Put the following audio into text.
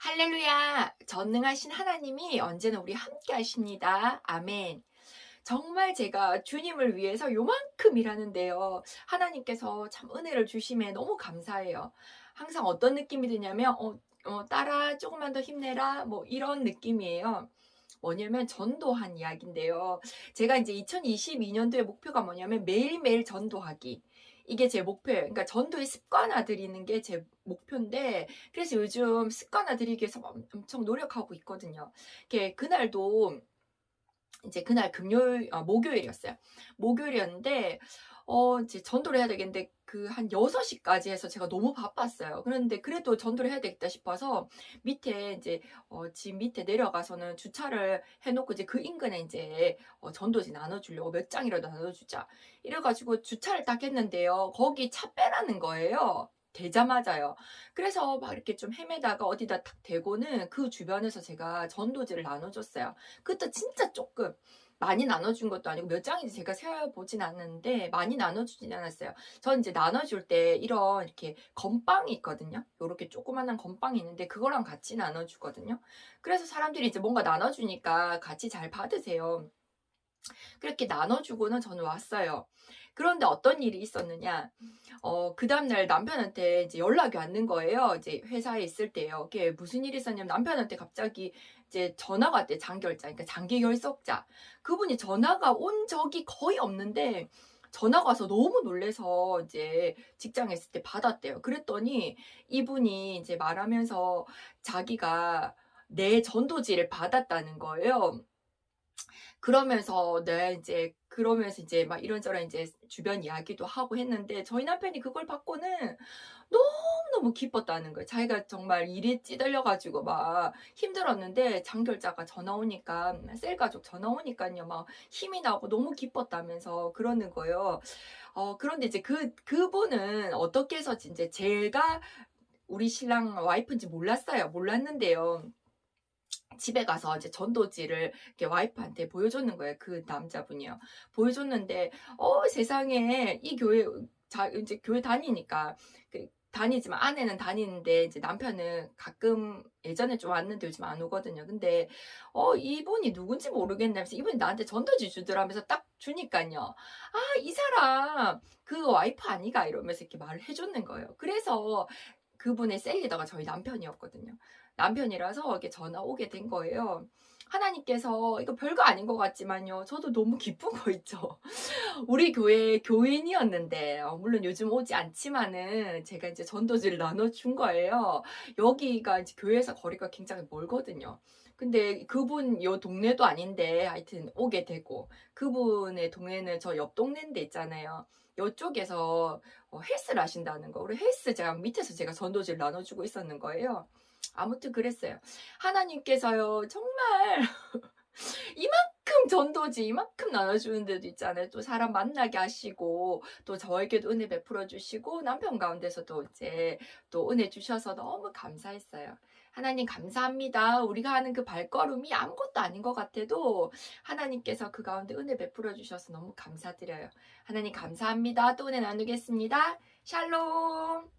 할렐루야! 전능하신 하나님이 언제나 우리 함께 하십니다. 아멘. 정말 제가 주님을 위해서 요만큼 일하는데요. 하나님께서 참 은혜를 주심에 너무 감사해요. 항상 어떤 느낌이 드냐면, 어, 어, 따라 조금만 더 힘내라. 뭐 이런 느낌이에요. 뭐냐면 전도한 이야기인데요. 제가 이제 2022년도의 목표가 뭐냐면 매일매일 전도하기. 이게 제 목표예요. 그러니까 전도의 습관화 들이는 게 제 목표인데, 그래서 요즘 습관화 들이기 위해서 엄- 엄청 노력하고 있거든요. 이렇게 그날도 이제 그날 금요일, 아, 목요일이었어요. 목요일이었는데, 어, 이제 전도를 해야 되겠는데, 그 한 6시까지 해서 제가 너무 바빴어요. 그런데 그래도 전도를 해야 되겠다 싶어서 밑에 이제, 어, 집 밑에 내려가서는 주차를 해놓고 이제 그 인근에 이제, 어, 전도지 나눠주려고 몇 장이라도 나눠주자. 이래가지고 주차를 딱 했는데요. 거기 차 빼라는 거예요. 되자마자요. 그래서 막 이렇게 좀 헤매다가 어디다 탁 대고는 그 주변에서 제가 전도지를 나눠줬어요. 그것도 진짜 조금 많이 나눠준 것도 아니고 몇 장인지 제가 세어보진 않았는데 많이 나눠주진 않았어요. 전 이제 나눠줄 때 이런 이렇게 건빵이 있거든요. 요렇게 조그만한 건빵이 있는데 그거랑 같이 나눠주거든요. 그래서 사람들이 이제 뭔가 나눠주니까 같이 잘 받으세요. 그렇게 나눠주고는 저는 왔어요. 그런데 어떤 일이 있었느냐. 어, 그 다음날 남편한테 이제 연락이 왔는 거예요. 이제 회사에 있을 때요. 그게 무슨 일이 있었냐면 남편한테 갑자기 이제 전화가 왔대. 장결자. 그러니까 장기 결석자. 그분이 전화가 온 적이 거의 없는데 전화가 와서 너무 놀래서 이제 직장에 있을 때 받았대요. 그랬더니 이분이 이제 말하면서 자기가 내 전도지를 받았다는 거예요. 그러면서 네 이제 그러면서 이제 막 이런저런 이제 주변 이야기도 하고 했는데 저희 남편이 그걸 받고는 너무너무 기뻤다는 거예요. 자기가 정말 일에 찌들려 가지고 막 힘들었는데 장결자가 전화 오니까 셀 가족 전화 오니까요. 막 힘이 나고 너무 기뻤다면서 그러는 거예요. 어 그런데 이제 그 그분은 어떻게 해서 인제 제가 우리 신랑 와이프인지 몰랐어요. 몰랐는데요. 집에 가서 이제 전도지를 이렇게 와이프한테 보여줬는 거예요. 그 남자분이요. 보여줬는데, 어, 세상에, 이 교회, 자, 이제 교회 다니니까, 그, 다니지만, 아내는 다니는데, 이제 남편은 가끔 예전에 좀 왔는데 요즘 안 오거든요. 근데, 어, 이분이 누군지 모르겠다면서, 이분이 나한테 전도지 주더라면서 딱 주니까요. 아, 이 사람, 그 와이프 아니가? 이러면서 이렇게 말을 해줬는 거예요. 그래서 그분의 셀리더가 저희 남편이었거든요. 남편이라서 이렇게 전화 오게 된 거예요. 하나님께서 이거 별거 아닌 것 같지만요. 저도 너무 기쁜 거 있죠. 우리 교회 교인이었는데 어, 물론 요즘 오지 않지만은 제가 이제 전도지를 나눠준 거예요. 여기가 이제 교회에서 거리가 굉장히 멀거든요. 근데 그분 요 동네도 아닌데 하여튼 오게 되고 그분의 동네는 저 옆 동네인데 있잖아요. 요쪽에서 어, 헬스를 하신다는 거. 우리 헬스 제가 밑에서 제가 전도지를 나눠주고 있었는 거예요. 아무튼 그랬어요. 하나님께서요, 정말 이만큼 전도지, 이만큼 나눠주는 데도 있잖아요. 또 사람 만나게 하시고, 또 저에게도 은혜 베풀어 주시고, 남편 가운데서도 이제 또 은혜 주셔서 너무 감사했어요. 하나님 감사합니다. 우리가 하는 그 발걸음이 아무것도 아닌 것 같아도 하나님께서 그 가운데 은혜 베풀어 주셔서 너무 감사드려요. 하나님 감사합니다. 또 은혜 나누겠습니다. 샬롬.